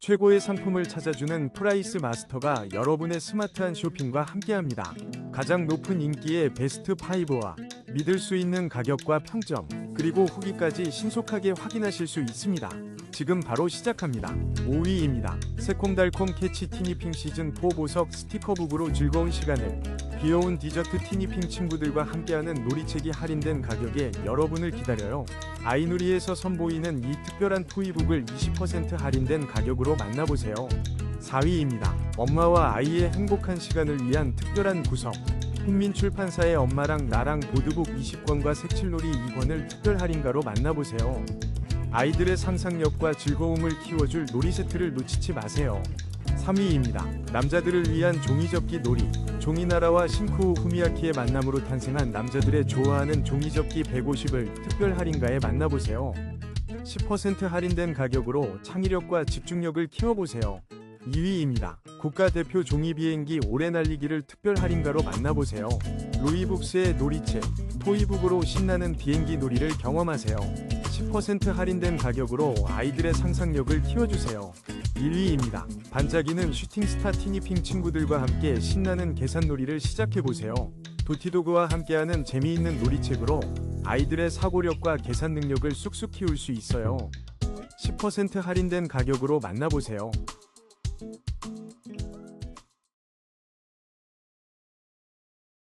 최고의 상품을 찾아주는 프라이스 마스터가 여러분의 스마트한 쇼핑과 함께합니다. 가장 높은 인기의 베스트 5와 믿을 수 있는 가격과 평점, 그리고 후기까지 신속하게 확인하실 수 있습니다. 지금 바로 시작합니다. 5위입니다. 새콤달콤 캐치 티니핑 시즌4 보석 스티커북으로 즐거운 시간을 귀여운 디저트 티니핑 친구들과 함께하는 놀이책이 할인된 가격에 여러분을 기다려요. 아이누리에서 선보이는 이 특별한 토이북을 20% 할인된 가격으로 만나보세요. 4위입니다. 엄마와 아이의 행복한 시간을 위한 특별한 구성. 국민출판사의 엄마랑 나랑 보드북 20권과 색칠놀이 2권을 특별 할인가로 만나보세요. 아이들의 상상력과 즐거움을 키워줄 놀이 세트를 놓치지 마세요. 3위입니다. 남자들을 위한 종이접기 놀이. 종이나라와 신쿠 후미야키의 만남으로 탄생한 남자들의 좋아하는 종이접기 150을 특별 할인가에 만나보세요. 10% 할인된 가격으로 창의력과 집중력을 키워보세요. 2위입니다. 국가대표 종이비행기 오래 날리기를 특별 할인가로 만나보세요. 루이북스의 놀이책, 토이북으로 신나는 비행기 놀이를 경험하세요. 10% 할인된 가격으로 아이들의 상상력을 키워주세요. 1위입니다. 반짝이는 슈팅스타 티니핑 친구들과 함께 신나는 계산놀이를 시작해보세요. 도티도그와 함께하는 재미있는 놀이책으로 아이들의 사고력과 계산 능력을 쑥쑥 키울 수 있어요. 10% 할인된 가격으로 만나보세요.